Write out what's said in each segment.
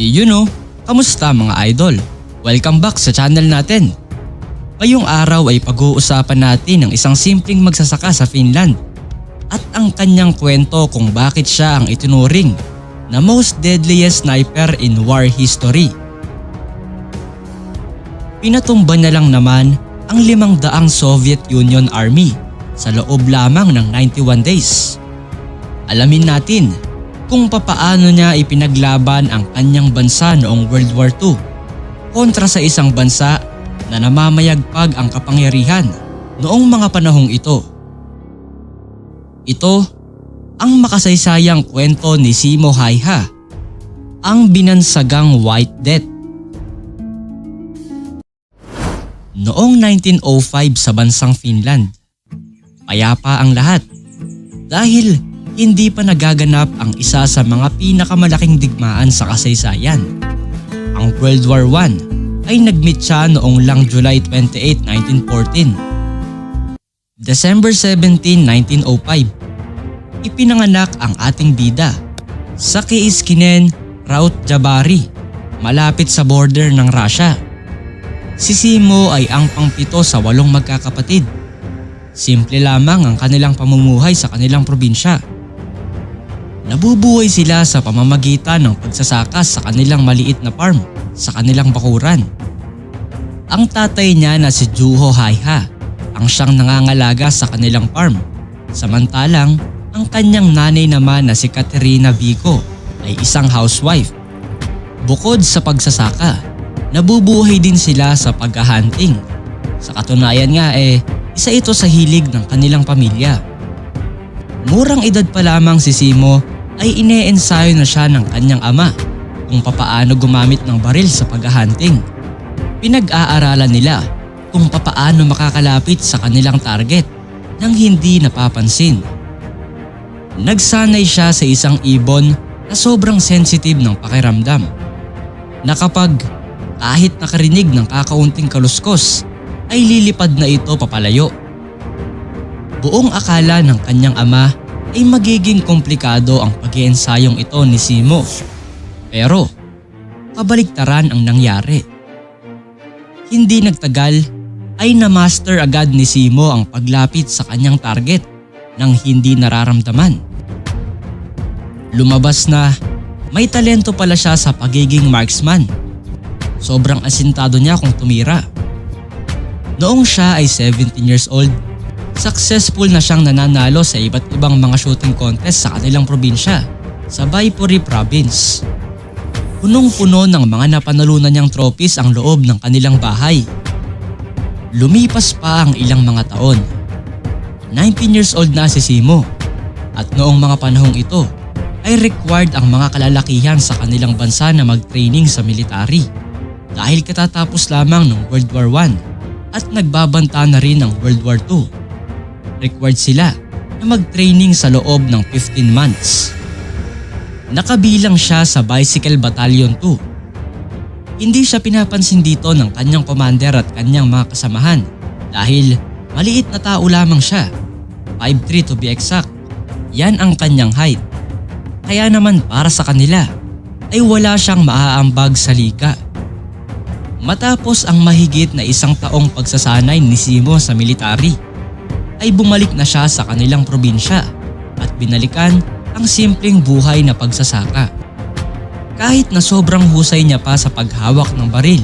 You know, kamusta mga idol? Welcome back sa channel natin. Ngayong araw ay pag-uusapan natin ang isang simpleng magsasaka sa Finland at ang kanyang kwento kung bakit siya ang itinuring na most deadliest sniper in war history. Pinatumba na lang naman ang limang daang Soviet Union Army sa loob lamang ng 91 days. Alamin natin kung papaano niya ipinaglaban ang kanyang bansa noong World War II kontra sa isang bansa na namamayagpag ang kapangyarihan noong mga panahong ito. Ito ang makasaysayang kwento ni Simo Hayha, ang binansagang White Death. Noong 1905 sa bansang Finland, payapa ang lahat dahil hindi pa nagaganap ang isa sa mga pinakamalaking digmaan sa kasaysayan. Ang World War I ay nagmeet siya noong lang July 28, 1914. December 17, 1905, ipinanganak ang ating bida sa Kiiskinen, Raut Jabari, malapit sa border ng Russia. Si Simo ay ang pangpito sa walong magkakapatid. Simple lamang ang kanilang pamumuhay sa kanilang probinsya. Nabubuhay sila sa pamamagitan ng pagsasaka sa kanilang maliit na farm sa kanilang bakuran. Ang tatay niya na si Juho Hayha ang siyang nangangalaga sa kanilang farm. Samantalang ang kanyang nanay naman na si Katerina Vico ay isang housewife. Bukod sa pagsasaka, nabubuhay din sila sa paghahunting. Sa katunayan nga eh, isa ito sa hilig ng kanilang pamilya. Murang edad pa lamang si Simo ay ineensayo na siya ng kanyang ama kung papaano gumamit ng baril sa paghahunting. Pinag-aaralan nila kung papaano makakalapit sa kanilang target nang hindi napapansin. Nagsanay siya sa isang ibon na sobrang sensitive ng pakiramdam. Na kahit nakarinig ng kakaunting kaluskos ay lilipad na ito papalayo. Buong akala ng kanyang ama ay magiging komplikado ang pag-iensayong ito ni Simo. Pero kabaliktaran ang nangyari. Hindi nagtagal ay na-master agad ni Simo ang paglapit sa kanyang target nang hindi nararamdaman. Lumabas na may talento pala siya sa pagiging marksman. Sobrang asintado niya kung tumira. Noong siya ay 17 years old, successful na siyang nananalo sa iba't ibang mga shooting contest sa kanilang probinsya sa Baipuri Province. Punong-puno ng mga napanalunan niyang trophies ang loob ng kanilang bahay. Lumipas pa ang ilang mga taon. 19 years old na si Simo at noong mga panahong ito ay required ang mga kalalakihan sa kanilang bansa na mag-training sa military dahil katatapos lamang ng World War I at nagbabanta na rin ng World War II. Required sila na mag-training sa loob ng 15 months. Nakabilang siya sa Bicycle Battalion 2. Hindi siya pinapansin dito ng kanyang commander at kanyang mga kasamahan dahil maliit na tao lamang siya. 5'3 to be exact. Yan ang kanyang height. Kaya naman para sa kanila ay wala siyang maaambag sa liga. Matapos ang mahigit na isang taong pagsasanay ni Simo sa military, ay bumalik na siya sa kanilang probinsya at binalikan ang simpleng buhay na pagsasaka. Kahit na sobrang husay niya pa sa paghawak ng baril,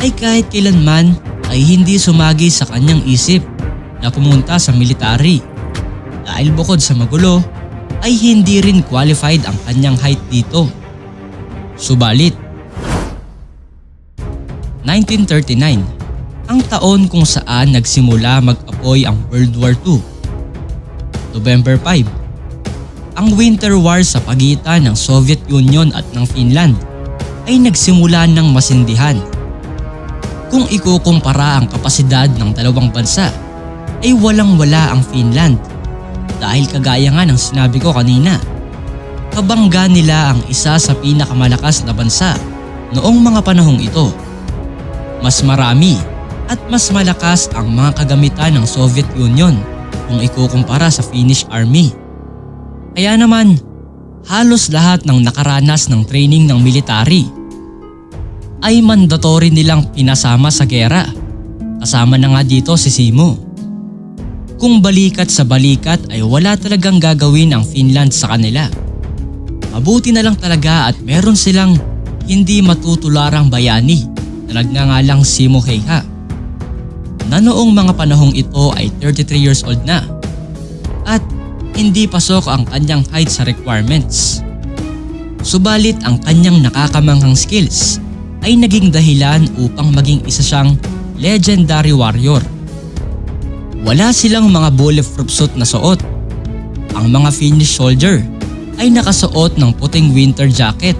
ay kahit kailanman ay hindi sumagi sa kanyang isip na pumunta sa military. Dahil bukod sa magulo, ay hindi rin qualified ang kanyang height dito. Subalit, 1939, ang taon kung saan nagsimula mag-apoy ang World War II. November 5, ang Winter War sa pagitan ng Soviet Union at ng Finland ay nagsimula ng masindihan. Kung ikukumpara ang kapasidad ng dalawang bansa, ay walang-wala ang Finland dahil kagaya nga ng sinabi ko kanina. Kabangga nila ang isa sa pinakamalakas na bansa noong mga panahong ito. Mas marami at mas malakas ang mga kagamitan ng Soviet Union kung ikukumpara sa Finnish Army. Kaya naman, halos lahat ng nakaranas ng training ng military ay mandatory nilang pinasama sa gera. Kasama na nga dito si Simo. Kung balikat sa balikat ay wala talagang gagawin ang Finland sa kanila. Mabuti na lang talaga at meron silang hindi matutularang bayani na nagngangalang Simo Heiha. Na noong mga panahong ito ay 33 years old na at hindi pasok ang kanyang height sa requirements. Subalit ang kanyang nakakamanghang skills ay naging dahilan upang maging isa siyang legendary warrior. Wala silang mga bulletproof suit na suot. Ang mga Finnish soldier ay nakasuot ng puting winter jacket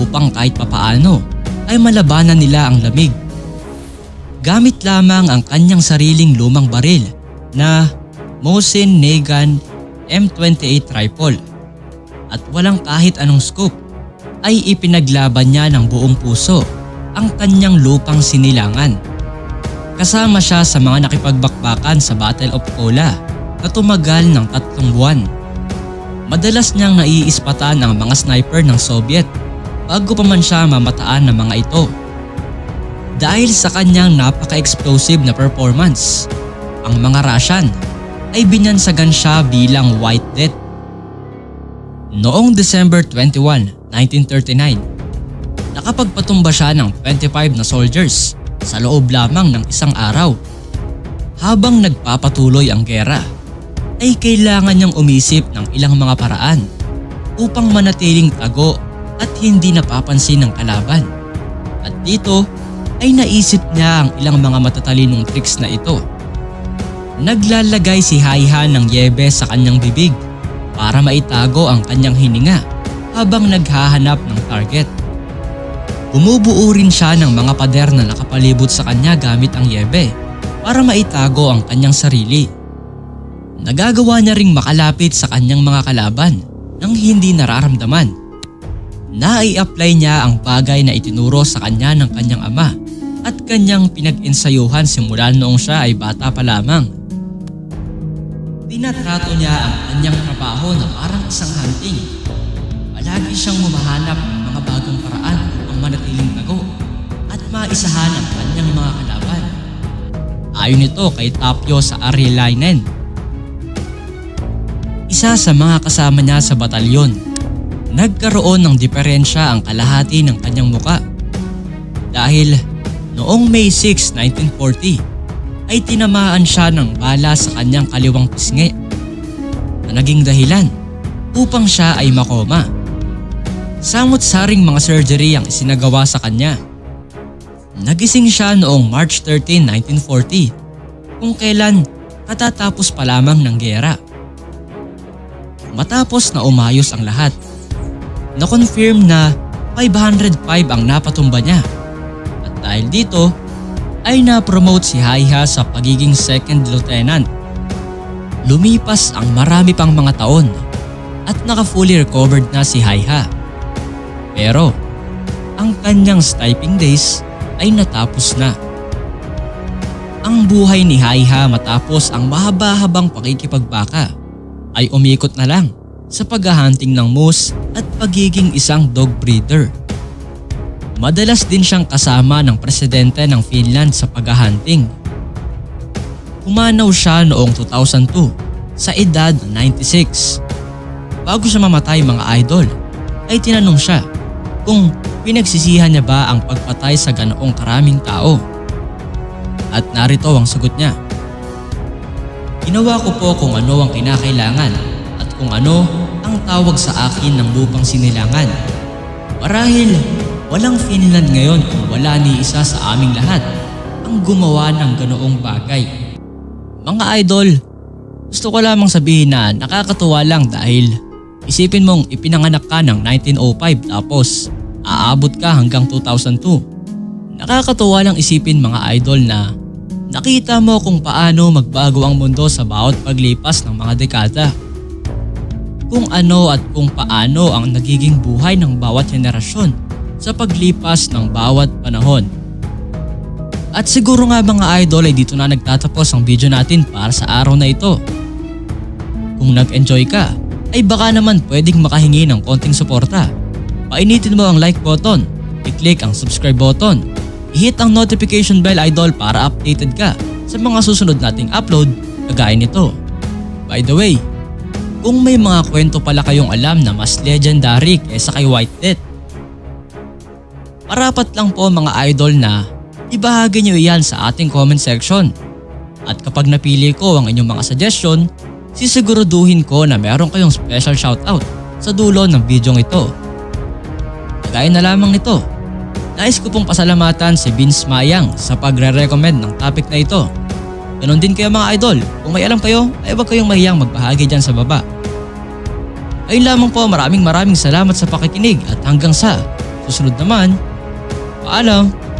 upang kahit papaano ay malabanan nila ang lamig. Gamit lamang ang kanyang sariling lumang baril na Mosin Nagant M28 rifle at walang kahit anong scope ay ipinaglaban niya ng buong puso ang kanyang lupang sinilangan. Kasama siya sa mga nakipagbakbakan sa Battle of Kola na tumagal ng tatlong buwan. Madalas niyang naiispatan ang mga sniper ng Soviet bago pa man siya mamataan ng mga ito. Dahil sa kanyang napaka-explosive na performance, ang mga Russian ay binyansagan siya bilang White Death. Noong December 21, 1939, nakapagpatumba siya ng 25 na soldiers sa loob lamang ng isang araw. Habang nagpapatuloy ang gera, ay kailangan niyang umisip ng ilang mga paraan upang manatiling tago at hindi napapansin ng kalaban. At dito ay naisip niya ang ilang mga matatalinong tricks na ito. Naglalagay si Haiha ng yebe sa kanyang bibig para maitago ang kanyang hininga habang naghahanap ng target. Bumubuo rin siya ng mga pader na nakapalibot sa kanya gamit ang yebe para maitago ang kanyang sarili. Nagagawa niya ring makalapit sa kanyang mga kalaban nang hindi nararamdaman. Nai-apply niya ang bagay na itinuro sa kanya ng kanyang ama at kanyang pinag-insayuhan simula noong siya ay bata pa lamang. Tinatrato niya ang kanyang trabaho na parang isang hunting. Palagi siyang humahanap ng mga bagong paraan upang manatiling tago at maisahan ang kanyang mga kalaban. Ayon ito kay Tapio sa Arielainen. Isa sa mga kasama niya sa batalyon, nagkaroon ng diferensya ang kalahati ng kanyang muka. Dahil noong May 6, 1940, ay tinamaan siya ng bala sa kanyang kaliwang pisngi na naging dahilan upang siya ay makoma. Samot-saring mga surgery ang isinagawa sa kanya. Nagising siya noong March 13, 1940 kung kailan katatapos pa lamang ng gera. Matapos na umayos ang lahat, na-confirm na 505 ang napatumba niya. Dahil dito, ay na-promote si Haiha sa pagiging second lieutenant. Lumipas ang marami pang mga taon at naka-fully recovered na si Haiha. Pero, ang kanyang sniping days ay natapos na. Ang buhay ni Haiha matapos ang mahaba-habang pakikipagbaka ay umikot na lang sa paghahunting ng moose at pagiging isang dog breeder. Madalas din siyang kasama ng presidente ng Finland sa paghahunting. Pumanaw siya noong 2002 sa edad na 96. Bago siya mamatay mga idol, ay tinanong siya kung pinagsisihan niya ba ang pagpatay sa ganoong karaming tao. At narito ang sagot niya. Ginawa ko po kung ano ang kinakailangan at kung ano ang tawag sa akin ng lupang sinilangan. Marahil walang Finland ngayon kung wala ni isa sa aming lahat ang gumawa ng ganoong bagay. Mga idol, gusto ko lamang sabihin na nakakatuwa lang dahil isipin mong ipinanganak ka ng 1905 tapos aabot ka hanggang 2002. Nakakatuwa lang isipin mga idol na Nakita mo kung paano magbago ang mundo sa bawat paglipas ng mga dekada. Kung ano at kung paano ang nagiging buhay ng bawat henerasyon sa paglipas ng bawat panahon. At siguro nga mga idol ay dito na nagtatapos ang video natin para sa araw na ito. Kung nag-enjoy ka, ay baka naman pwedeng makahingi ng konting suporta. Painitin mo ang like button, i-click ang subscribe button, i-hit ang notification bell idol para updated ka sa mga susunod nating upload kagaya nito. By the way, kung may mga kwento pala kayong alam na mas legendary kesa kay White Death, Marapat lang po mga idol na ibahagi nyo yan sa ating comment section. At kapag napili ko ang inyong mga suggestion, sisiguraduhin ko na meron kayong special shoutout sa dulo ng video ito. Kagaya na lamang nito, nais ko pong pasalamatan si Vince Mayang sa pagre-recommend ng topic na ito. Ganon din kayo mga idol, kung may alam kayo ay huwag kayong mahiyang magbahagi dyan sa baba. Ayun lamang po maraming maraming salamat sa pakikinig at hanggang sa susunod naman, paalam!